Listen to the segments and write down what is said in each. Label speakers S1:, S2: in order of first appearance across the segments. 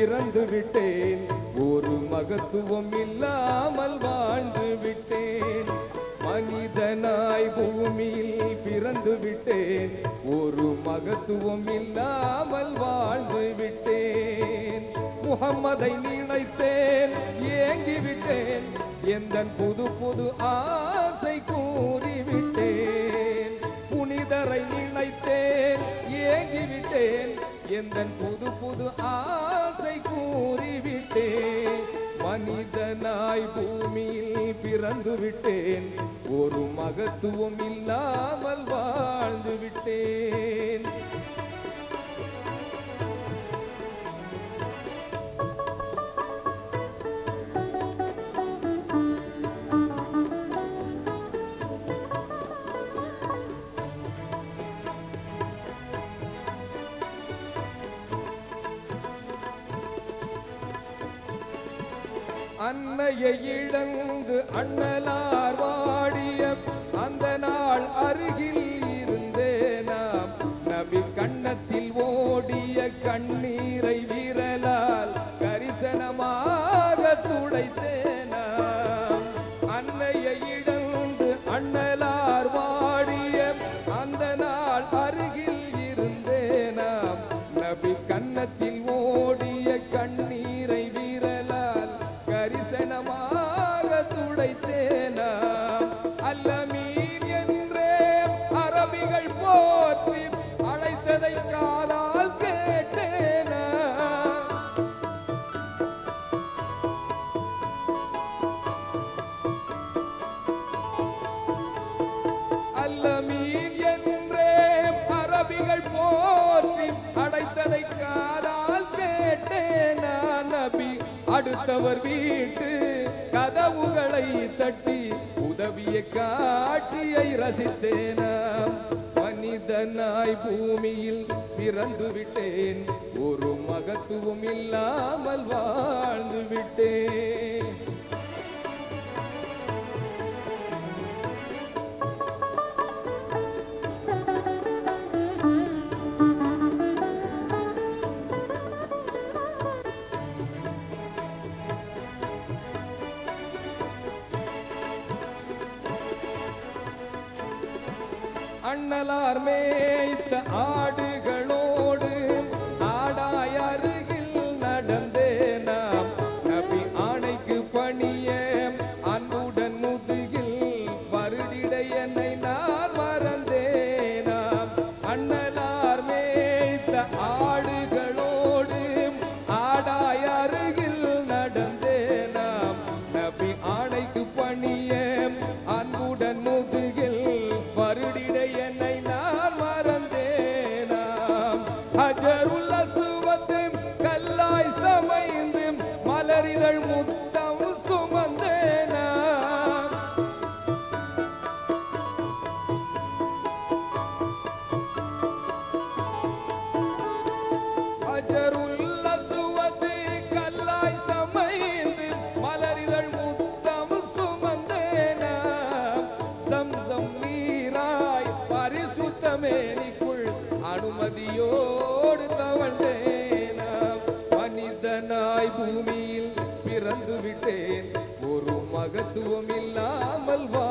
S1: பிறந்து விட்டேன். ஒரு மகத்துவம் இல்லாமல் வாழ்ந்து விட்டேன். மனிதனாய் பூமியில் பிறந்து விட்டேன். ஒரு மகத்துவம் இல்லாமல் வாழ்ந்து விட்டேன். முகம்மதை நினைத்தேன் ஏங்கி விட்டேன். எந்த புது புது ஆசை கூறிவிட்டேன் புனிதரை நினைத்தேன் ஏங்கிவிட்டேன் எந்த புது புது ஆசை கூறிவிட்டேன் மனிதனாய் பூமியில் பிறந்து விட்டேன் ஒரு மகத்துவம் இல்லாமல் வாழ்ந்து விட்டேன் அன்னையை இழந்து அண்ணலார் வாடிய அந்த நாள் அருகில் இருந்தே நாம். நபி கண்ணத்தில் ஓடிய கண்ணீரை விரலால் கரிசனமாக துடைத்தே நாம். அன்னையை இழந்து அண்ணலார் வாடிய அந்த நாள் அருகில் இருந்தே நாம். நபி அடுத்தவர் வீட்டு கதவுகளை தட்டி உதவிய காட்சியை ரசித்தேனாம் மனிதனாய் பூமியில் பிறந்து விட்டேன். ஒரு மகத்துவம் இல்லாமல் வாழ்ந்து விட்டேன். அண்ணலார் மேய்த்த ஆடுகள் மனிதனாய் பூமியில் பிறந்து விட்டேன் ஒரு மகத்துவம் இல்லாமல் வா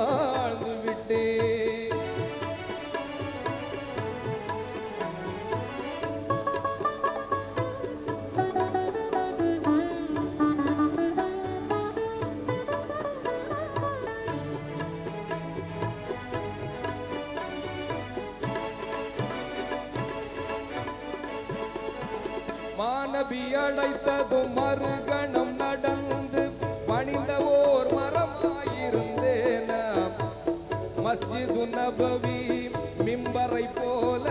S1: மாநபி அழைத்ததும் மறுகணம் நடந்து பணிந்த ஓர் மரமாயிருந்தேன மஸ்ஜிது நபவி மிம்பரை போல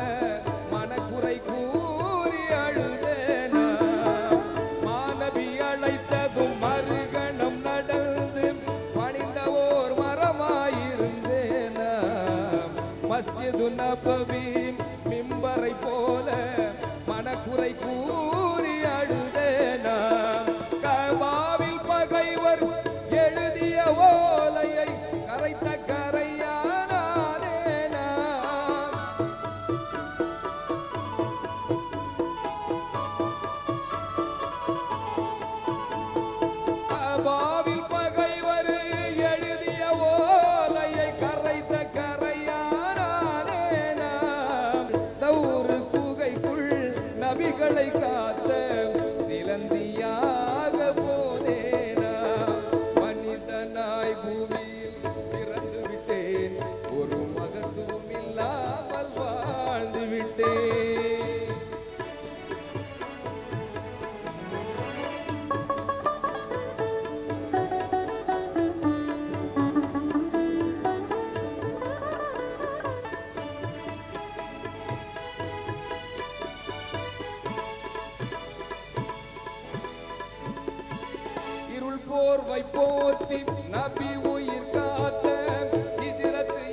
S1: போர்வை போர்த்தி நபி உயிர் காத்த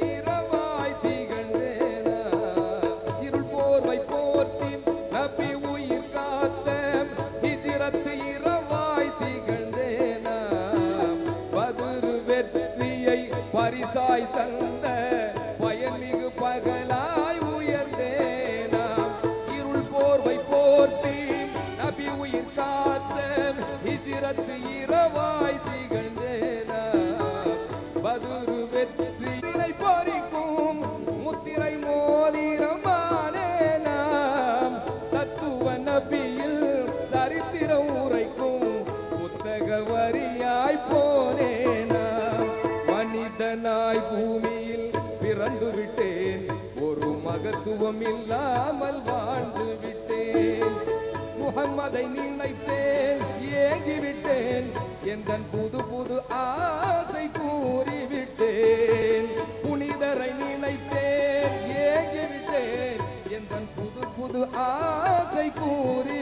S1: இரவாய் இருள் போர்வை நபி உயிர் காத்த இரவாய் வெற்றியை பரிசாய் தந்த பயன்மிகு பகலாய் உயர்ந்தேனா. இருள் போர்வை போர்த்தி நபி உயிர் காத்த இரவாய் புத்தக வரியாய் போனேனா? மனிதனாய் பூமியில் பிறந்து விட்டேன். ஒரு மகத்துவம் இல்லாமல் வாழ்ந்து விட்டேன். முகம்மதை நினைத்தேன் ஏங்கிவிட்டேன் எந்த புது புது ஆசை கூறிவிட்டேன். புனிதரை நினைத்தேன் ஏங்கிவிட்டேன் எந்த புது புது ஆசை கூறி